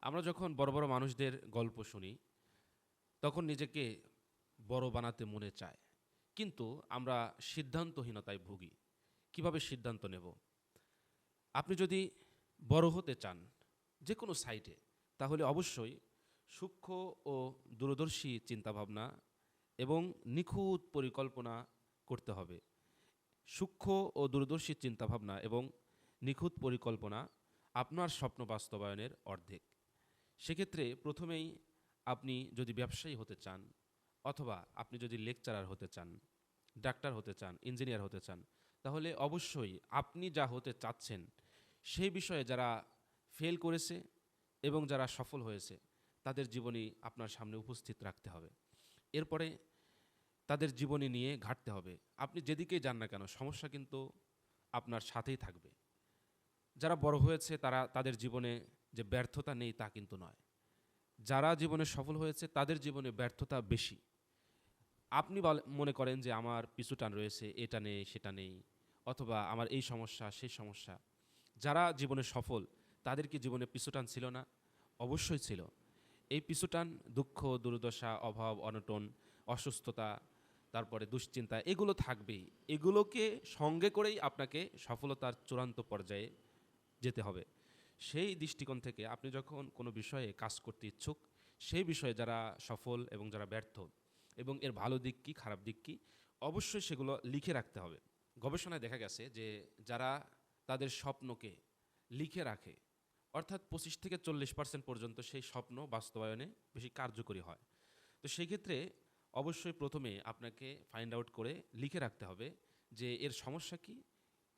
আমরা যখন বড় বড় মানুষদের গল্প শুনি, তখন নিজেকে বড় বানাতে মনে চায়। কিন্তু আমরা সিদ্ধান্তহীনতায় ভুগি। কীভাবে সিদ্ধান্ত নেব? আপনি যদি বড় হতে চান যে কোনো সাইটে, তাহলে অবশ্যই সূক্ষ্ম ও দূরদর্শী চিন্তাভাবনা এবং নিখুঁত পরিকল্পনা করতে হবে। সূক্ষ্ম ও দূরদর্শী চিন্তাভাবনা এবং নিখুঁত পরিকল্পনা আপনার স্বপ্ন বাস্তবায়নের অর্ধেক। সেক্ষেত্রে প্রথমেই আপনি যদি ব্যবসায়ী হতে চান অথবা আপনি যদি লেকচারার হতে চান, ডাক্তার হতে চান, ইঞ্জিনিয়ার হতে চান, তাহলে অবশ্যই আপনি যা হতে চাচ্ছেন সেই বিষয়ে যারা ফেল করেছে এবং যারা সফল হয়েছে, তাদের জীবনী আপনার সামনে উপস্থিত রাখতে হবে। এরপরে তাদের জীবনী নিয়ে ঘাটতে হবে। আপনি যেদিকেই যান না কেন, সমস্যা কিন্তু আপনার সাথেই থাকবে। যারা বড় হয়েছে, তারা তাদের জীবনে যে ব্যর্থতা নেই তা কিন্তু নয়। যারা জীবনে সফল হয়েছে, তাদের জীবনে ব্যর্থতা বেশি। আপনি মনে করেন যে আমার পিছুটান রয়েছে, এটা নেই, সেটা নেই, অথবা আমার এই সমস্যা, সেই সমস্যা। যারা জীবনে সফল, তাদের কি জীবনে পিছুটান ছিল না? অবশ্যই ছিল। এই পিছুটান দুঃখ, দুর্দশা, অভাব, অনটন, অসুস্থতা, তারপরে দুশ্চিন্তা, এগুলো থাকবেই। এগুলোকে সঙ্গে করেই আপনাকে সফলতার চূড়ান্ত পর্যায়ে যেতে হবে। সেই দৃষ্টিকোণ থেকে আপনি যখন কোনো বিষয়ে কাজ করতে ইচ্ছুক, সেই বিষয়ে যারা সফল এবং যারা ব্যর্থ এবং এর ভালো দিক কী, খারাপ দিক কী, অবশ্যই সেগুলো লিখে রাখতে হবে। গবেষণায় দেখা গেছে যে যারা তাদের স্বপ্নকে লিখে রাখে, অর্থাৎ পঁচিশ থেকে চল্লিশ পার্সেন্ট পর্যন্ত সেই স্বপ্ন বাস্তবায়নে বেশি কার্যকরী হয়। তো সেই ক্ষেত্রে অবশ্যই প্রথমে আপনাকে ফাইন্ড আউট করে লিখে রাখতে হবে যে এর সমস্যা কি,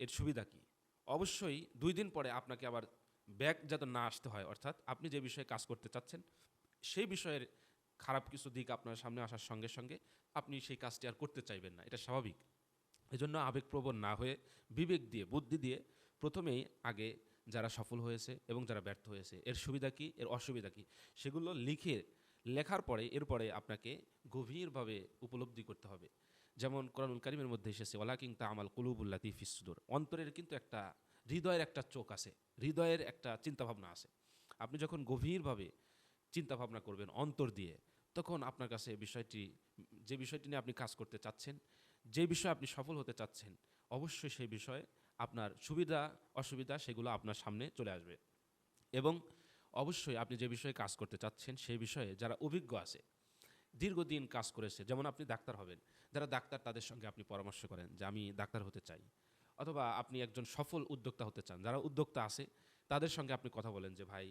এর সুবিধা কি। অবশ্যই দুই দিন পরে আপনাকে আবার ব্যাক যাতে না আসতে হয়, অর্থাৎ আপনি যে বিষয়ে কাজ করতে চাচ্ছেন, সেই বিষয়ের খারাপ কিছু দিক আপনার সামনে আসার সঙ্গে সঙ্গে আপনি সেই কাজটি আর করতে চাইবেন না, এটা স্বাভাবিক। এজন্য আবেগপ্রবণ না হয়ে, বিবেক দিয়ে, বুদ্ধি দিয়ে প্রথমেই আগে যারা সফল হয়েছে এবং যারা ব্যর্থ হয়েছে, এর সুবিধা কী, এর অসুবিধা কী, সেগুলো লিখে, লেখার পরে, এরপরে আপনাকে গভীরভাবে উপলব্ধি করতে হবে। যেমন কোরআনুল কারিমের মধ্যে এসেছে ওলাকিং তা আমাল কুলুবুল্লাতি ফিসুদুর অন্তরের কিন্তু একটা হৃদয়ের একটা চোখ আছে, হৃদয়ের একটা চিন্তাভাবনা আছে। আপনি যখন গভীরভাবে চিন্তাভাবনা করবেন অন্তর দিয়ে, তখন আপনার কাছে বিষয়টি, যে বিষয়টি নিয়ে আপনি কাজ করতে চাচ্ছেন, যে বিষয়ে আপনি সফল হতে চাচ্ছেন, অবশ্যই সেই বিষয়ে আপনার সুবিধা, অসুবিধা সেগুলো আপনার সামনে চলে আসবে। এবং অবশ্যই আপনি যে বিষয়ে কাজ করতে চাচ্ছেন, সেই বিষয়ে যারা অভিজ্ঞ আছে, দীর্ঘদিন কাজ করেছে, যেমন আপনি ডাক্তার হবেন, যারা ডাক্তার তাদের সঙ্গে আপনি পরামর্শ করেন যে আমি ডাক্তার হতে চাই। অথবা আপনি একজন সফল উদ্যোক্তা হতে চান, যারা উদ্যোক্তা আছে, তাদের সঙ্গে আপনি কথা বলেন যে, ভাই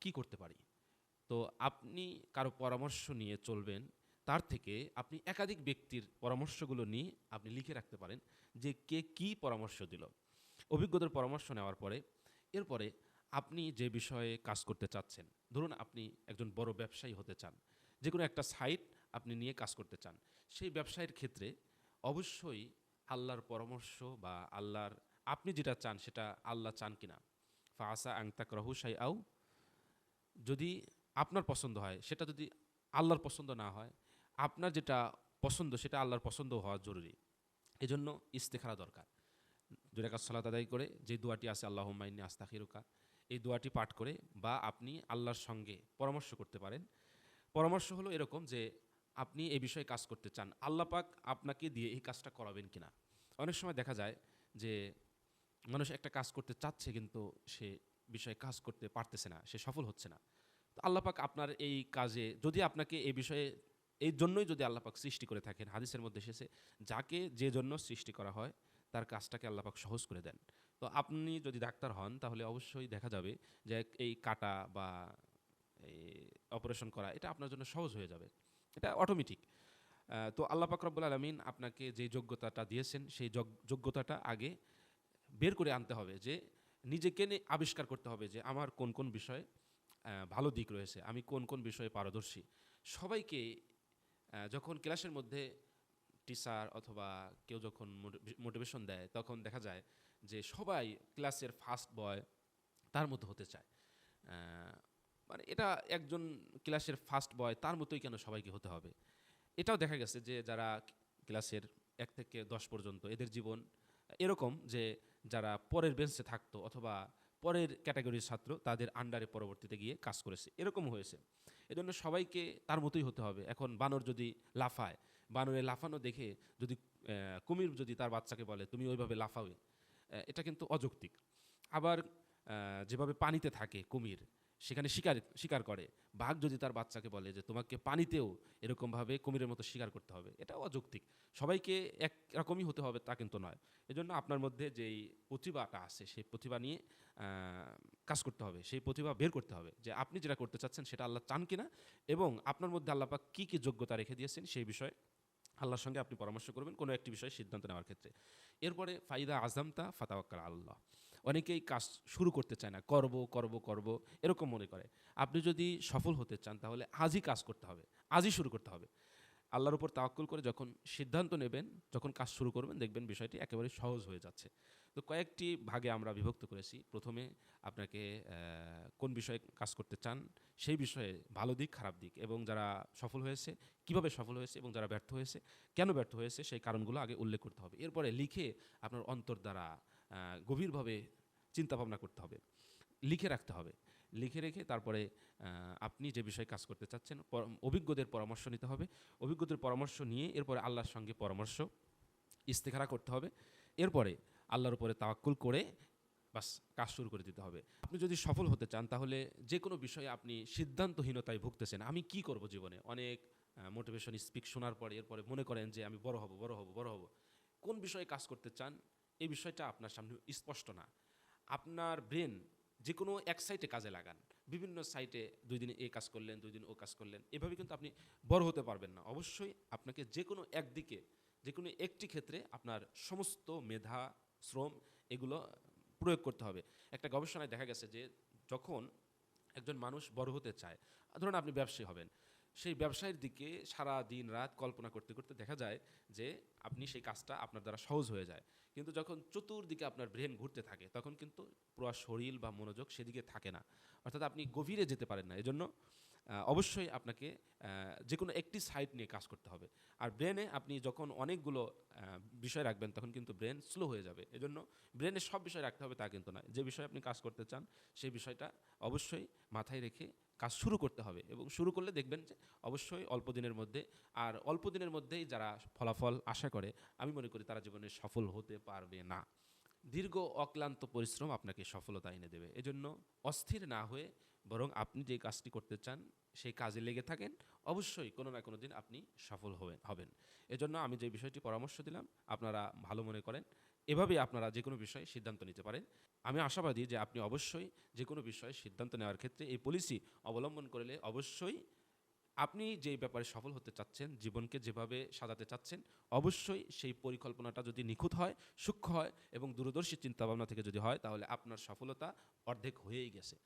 কি করতে পারি? তো আপনি কারও পরামর্শ নিয়ে চলবেন, তার থেকে আপনি একাধিক ব্যক্তির পরামর্শগুলো নিয়ে আপনি লিখে রাখতে পারেন যে, কে কি পরামর্শ দিল। অভিজ্ঞতার পরামর্শ নেওয়ার পরে, এরপরে আপনি যে বিষয়ে কাজ করতে চাচ্ছেন, ধরুন আপনি একজন বড় ব্যবসায়ী হতে চান যে কোনো একটা সাইট আপনি নিয়ে কাজ করতে চান, সেই ব্যবসায়ের ক্ষেত্রে অবশ্যই আল্লাহর পরামর্শ বা আল্লাহর, আপনি যেটা চান সেটা আল্লাহ চান কিনা? ফাসা আংতাক রহু সাই আউ যদি আপনার পছন্দ হয়, সেটা যদি আল্লাহর পছন্দ না হয়, আপনার যেটা পছন্দ সেটা আল্লাহর পছন্দ হওয়া জরুরি। এজন্য ইস্তেখারা দরকার। দুই রাকাত সালাত আদায় করে যে দোয়াটি আছে আল্লাহ মাইনি আস্তাখিরুকা এই দোয়াটি পাঠ করে বা আপনি আল্লাহর সঙ্গে পরামর্শ করতে পারেন। পরামর্শ হলো এরকম যে আপনি এই বিষয়ে কাজ করতে চান, আল্লাহ পাক আপনাকে দিয়ে এই কাজটা করাবেন কিনা? অনেক সময় দেখা যায় যে মানুষ একটা কাজ করতে চাচ্ছে কিন্তু সে বিষয়ে কাজ করতে পারতেছে না, সে সফল হচ্ছে না। তো আল্লাহ পাক আপনার এই কাজে, যদি আপনাকে এই বিষয়ে, এই জন্যই যদি আল্লাহ পাক সৃষ্টি করে থাকেন, হাদিসের মধ্যে এসেছে, যাকে যে জন্য সৃষ্টি করা হয়, তার কাজটাকে আল্লাহ পাক সহজ করে দেন। তো আপনি যদি ডাক্তার হন, তাহলে অবশ্যই দেখা যাবে যে এই কাটা বা অপারেশন করা, এটা আপনার জন্য সহজ হয়ে যাবে। এটা অটোমেটিক তো আল্লাহ পাক রব্বুল আলমিন আপনাকে যে যোগ্যতাটা দিয়েছেন, সেই যোগ- যোগ্যতাটা আগে বের করে আনতে হবে যে নিজেকে আবিষ্কার করতে হবে যে আমার কোন কোন বিষয়ে ভালো দিক রয়েছে, আমি কোন কোন বিষয়ে পারদর্শী। সবাইকে যখন ক্লাসের মধ্যে টিচার অথবা কেউ যখন মোটিভেশন দেয়, তখন দেখা যায় যে সবাই ক্লাসের ফার্স্ট বয় তার মতো হতে চায়। মানে এটা একজন ক্লাসের ফার্স্ট বয় তার মতোই কেন সবাইকে হতে হবে? এটাও দেখা গেছে যে যারা ক্লাসের এক থেকে দশ পর্যন্ত এদের জীবন এরকম যে যারা পরের বেঞ্চে থাকতো অথবা পরের ক্যাটাগরির ছাত্র, তাদের আন্ডারে পরবর্তীতে গিয়ে কাজ করেছে। এরকম হয়েছে। এজন্য সবাইকে তার মতোই হতে হবে। এখন বানর যদি লাফায়, বানরে লাফানো দেখে যদি কুমির যদি তার বাচ্চাকে বলে, তুমি ওইভাবে লাফাবে এটা কিন্তু অযৌক্তিক। আবার যেভাবে পানিতে থাকে কুমির সেখানে শিকার শিকার করে। বাঘ যদি তার বাচ্চাকে বলে যে, তোমাকে পানিতেও এরকমভাবে কুমিরের মতো শিকার করতে হবে, এটা অযৌক্তিক। সবাইকে একরকমই হতে হবে তা কিন্তু নয়। এজন্য আপনার মধ্যে যেই প্রতিভাটা আছে, সেই প্রতিভা নিয়ে কাজ করতে হবে। সেই প্রতিভা বের করতে হবে যে, আপনি যেটা করতে চাচ্ছেন সেটা আল্লাহ চান কিনা এবং আপনার মধ্যে আল্লাপাক কী কী যোগ্যতা রেখে দিয়েছেন সেই বিষয়ে আল্লাহর সঙ্গে আপনি পরামর্শ করবেন কোনো একটি বিষয়ে সিদ্ধান্ত নেওয়ার ক্ষেত্রে। এরপরে, ফাইদা আজমতা ফাতাওয়াক্কাল আল্লাহ অনেকেই কাজ শুরু করতে চায় না, করব করব করব, এরকম মনে করে। আপনি যদি সফল হতে চান, তাহলে আজই কাজ করতে হবে, আজই শুরু করতে হবে। আল্লাহর উপর তাওয়াক্কুল করে যখন সিদ্ধান্ত নেবেন, যখন কাজ শুরু করবেন, দেখবেন বিষয়টি একেবারে সহজ হয়ে যাচ্ছে। তো কয়েকটি ভাগে আমরা বিভক্ত করেছি। প্রথমে আপনাকে কোন বিষয়ে কাজ করতে চান, সেই বিষয়ে ভালো দিক, খারাপ দিক, এবং যারা সফল হয়েছে, কীভাবে সফল হয়েছে এবং যারা ব্যর্থ হয়েছে, কেন ব্যর্থ হয়েছে, সেই কারণগুলো আগে উল্লেখ করতে হবে। এরপরে লিখে আপনার অন্তর দ্বারা গভীরভাবে চিন্তা ভাবনা করতে হবে, লিখে রাখতে হবে। লিখে রেখে তারপরে আপনি যে বিষয়ে কাজ করতে চাচ্ছেন অভিজ্ঞদের পরামর্শ নিতে হবে। অভিজ্ঞদের পরামর্শ নিয়ে এরপরে আল্লাহর সঙ্গে পরামর্শ, ইস্তেখারা করতে হবে। এরপরে আল্লাহর উপরে তাওয়াক্কুল করে বাস, কাজ শুরু করে দিতে হবে। আপনি যদি সফল হতে চান, তাহলে যে কোনো বিষয়ে আপনি সিদ্ধান্তহীনতায় ভুগতেছেন, আমি কি করব জীবনে? অনেক মোটিভেশন স্পিক শোনার পরে, এরপরে মনে করেন যে আমি বড় হব বড় হব বড় হব। কোন বিষয়ে কাজ করতে চান এই বিষয়টা আপনার সামনে স্পষ্ট না। আপনার ব্রেন যে কোনো এক সাইটে কাজে লাগান। বিভিন্ন সাইটে দুই দিন এই কাজ করলেন, দুই দিন ও কাজ করলেন। এভাবে কিন্তু আপনি বড় হতে পারবেন না। অবশ্যই আপনাকে যে কোনো একদিকে যে কোনো একটি ক্ষেত্রে আপনার সমস্ত মেধা, শ্রম এগুলো প্রয়োগ করতে হবে। একটা গবেষণায় দেখা গেছে যে যখন একজন মানুষ বড় হতে চায়, ধরুন আপনি ব্যবসায়ী হবেন সেই ব্যবসায়ের দিকে সারা দিন রাত কল্পনা করতে করতে দেখা যায় যে আপনি সেই কাজটা আপনার দ্বারা সহজ হয়ে যায়। কিন্তু যখন চতুর্দিকে আপনার ব্রেন ঘুরতে থাকে, তখন কিন্তু পুরো শরীর বা মনোযোগ সেদিকে থাকে না। অর্থাৎ আপনি গভীরে যেতে পারেন না। এজন্য অবশ্যই আপনাকে যে কোনো একটি সাইড নিয়ে কাজ করতে হবে। আর ব্রেনে আপনি যখন অনেকগুলো বিষয় রাখবেন, তখন কিন্তু ব্রেন স্লো হয়ে যাবে। এজন্য ব্রেনে সব বিষয় রাখতে হবে তা কিন্তু নয়। যে বিষয়ে আপনি কাজ করতে চান, সেই বিষয়টা অবশ্যই মাথায় রেখে কাজ শুরু করতে হবে এবং শুরু করলে দেখবেন যে অবশ্যই অল্প দিনের মধ্যে, আর অল্প দিনের মধ্যেই যারা ফলাফল আশা করে, আমি মনে করি তারা জীবনে সফল হতে পারবে না। দীর্ঘ অক্লান্ত পরিশ্রম আপনাকে সফলতা এনে দেবে। এজন্য অস্থির না হয়ে বরং আপনি যে কাজটি করতে চান, সেই কাজে লেগে থাকেন, অবশ্যই কোনো না কোনো দিন আপনি সফল হবেন হবেন। এজন্য আমি যে বিষয়টি পরামর্শ দিলাম, আপনারা ভালো মনে করেন। এভাবেই আপনারা যে কোনো বিষয়ে সিদ্ধান্ত নিতে পারেন। আমি আশাবাদী যে আপনি অবশ্যই যে কোনো বিষয়ে সিদ্ধান্ত নেওয়ার ক্ষেত্রে এই পলিসি অবলম্বন করলে অবশ্যই আপনি যেই ব্যাপারে সফল হতে চাচ্ছেন, জীবনকে যেভাবে সাজাতে চাচ্ছেন, অবশ্যই সেই পরিকল্পনাটা যদি নিখুঁত হয়, সূক্ষ্ম হয় এবং দূরদর্শী চিন্তাভাবনা থেকে যদি হয়, তাহলে আপনার সফলতা অর্ধেক হয়েই গেছে।